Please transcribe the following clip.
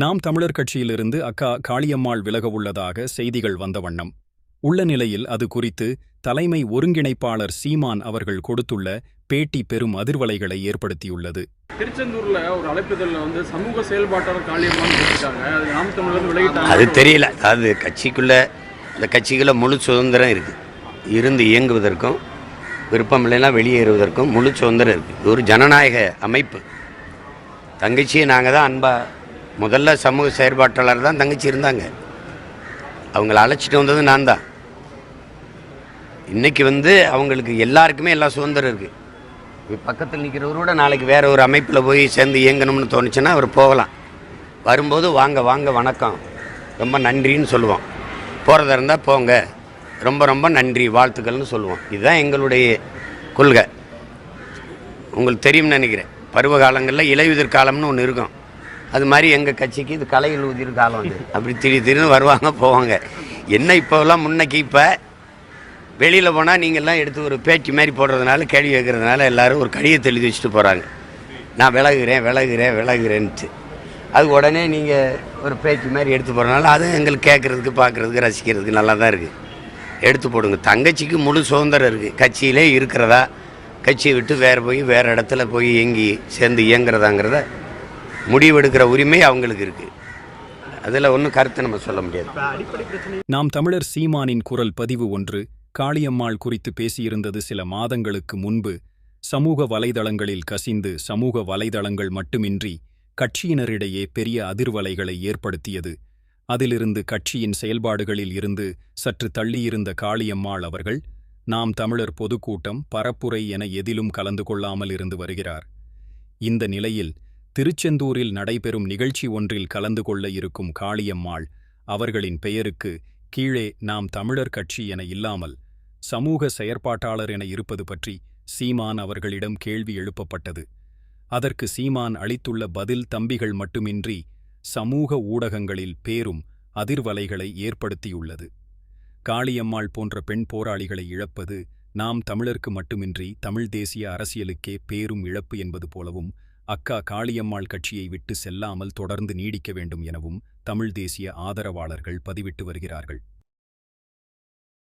நாம் தமிழர் கட்சியிலிருந்து அக்கா காளியம்மாள் விலக உள்ளதாக செய்திகள் வந்த வண்ணம். உள்ள நிலையில் அது குறித்து தலைமை ஒருங்கிணைப்பாளர் சீமான் அவர்கள் கொடுத்துள்ள பேட்டி பெரும் அதிர்வலைகளை ஏற்படுத்தியுள்ளது. திருச்செந்தூர்ல ஒரு அழைப்புதல்ல வந்து சமூக செயல்பாட்டாளர் போட்டிருக்காங்க அது நாம் தமிழர் விலகிட்டாங்க. அது தெரியல. அது கட்சிக்குள்ள இந்த கட்சிக்குள்ள முழு சுதந்திரம் இருக்குது இருந்து இயங்குவதற்கும் விருப்பம் இல்லைன்னா வெளியேறுவதற்கும் முழு சுதந்திரம் இருக்குது ஒரு ஜனநாயக அமைப்பு. தங்கச்சியை நாங்கள் தான் அன்பா முதல்ல சமூக செயற்பாட்டாளர் தான் தங்கச்சி இருந்தாங்க. அவங்கள அழைச்சிட்டு வந்தது நான் தான். இன்றைக்கி வந்து அவங்களுக்கு எல்லாருக்குமே எல்லா சுதந்திரம் இருக்குது பக்கத்தில் நிற்கிறவரோட நாளைக்கு வேறு ஒரு அமைப்பில் போய் சேர்ந்து இயங்கணும்னு தோணுச்சுன்னா அவர் போகலாம். வரும்போது வாங்க வாங்க வணக்கம். ரொம்ப நன்றின்னு சொல்லுவோம். போகிறதா இருந்தால் போங்க. ரொம்ப ரொம்ப நன்றி வாழ்த்துக்கள்னு சொல்லுவோம். இதுதான் எங்களுடைய கொள்கை. உங்களுக்கு தெரியும்னு நினைக்கிறேன். பருவ காலங்களில் இலையுதிர் காலம்னு ஒன்று இருக்கும். அது மாதிரி எங்கள் கட்சிக்கு இது கலையில் உதிர் காலம் அது. அப்படி திடீர் திடீர்னு வருவாங்க போவாங்க. என்ன இப்போலாம் முன்னைக்கு இப்போ வெளியில் போனால் நீங்கள்லாம் எடுத்து ஒரு பேச்சு மாதிரி போடுறதுனால கேள்வி கேட்குறதுனால எல்லோரும் ஒரு கடிதத்தை எழுதி வச்சுட்டு போகிறாங்க நான் விலகுறேன் விலகுகிறேன் விலகுறேன்ட்டு. அது உடனே நீங்கள் ஒரு பேச்சு மாதிரி எடுத்து போகிறதுனால அதுவும் எங்களுக்கு கேட்குறதுக்கு பார்க்குறதுக்கு ரசிக்கிறதுக்கு நல்லா தான் இருக்குது எடுத்து போடுங்க. தங்கச்சிக்கு முழு சுதந்திரம் இருக்குது கட்சியிலே இருக்கிறதா? கட்சியை விட்டு வேறு போய் வேறு இடத்துல போய் இயங்கி சேர்ந்து இயங்குறதாங்கிறத முடிவெடுக்கிற உரிமை அவங்களுக்கு இருக்குது அதில் ஒன்றும் கருத்து நம்ம சொல்ல முடியாது. நாம் தமிழர் சீமானின் குரல் பதிவு ஒன்று காளியம்மாள் குறித்து பேசியிருந்தது சில மாதங்களுக்கு முன்பு சமூக வலைதளங்களில் கசிந்து சமூக வலைதளங்கள் மட்டுமின்றி கட்சியினரிடையே பெரிய அதிர்வலைகளை ஏற்படுத்தியது. அதிலிருந்து கட்சியின் செயல்பாடுகளில் இருந்து சற்று தள்ளியிருந்த காளியம்மாள் அவர்கள் நாம் தமிழர் பொதுக்கூட்டம் பரப்புரை என எதிலும் கலந்து கொள்ளாமல் இருந்து வருகிறார். இந்த நிலையில் திருச்செந்தூரில் நடைபெறும் நிகழ்ச்சி ஒன்றில் கலந்து கொள்ள இருக்கும் காளியம்மாள் அவர்களின் பெயருக்கு கீழே நாம் தமிழர் கட்சி என இல்லாமல் சமூக செயற்பாட்டாளர் என இருப்பது பற்றி சீமான் அவர்களிடம் கேள்வி எழுப்பப்பட்டது. அதற்கு சீமான் அளித்துள்ள பதில் தம்பிகள் மட்டுமின்றி சமூக ஊடகங்களில் பேரும் அதிர்வலைகளை ஏற்படுத்தியுள்ளது. காளியம்மாள் போன்ற பெண் போராளிகளை இழப்பது நாம் தமிழருக்கு மட்டுமின்றி தமிழ் தேசிய அரசியலுக்கே பேரும் இழப்பு என்பது போலவும் அக்கா காளியம்மாள் கட்சியை விட்டு செல்லாமல் தொடர்ந்து நீடிக்க வேண்டும் எனவும் தமிழ் தேசிய ஆதரவாளர்கள் பதிவிட்டு வருகிறார்கள்.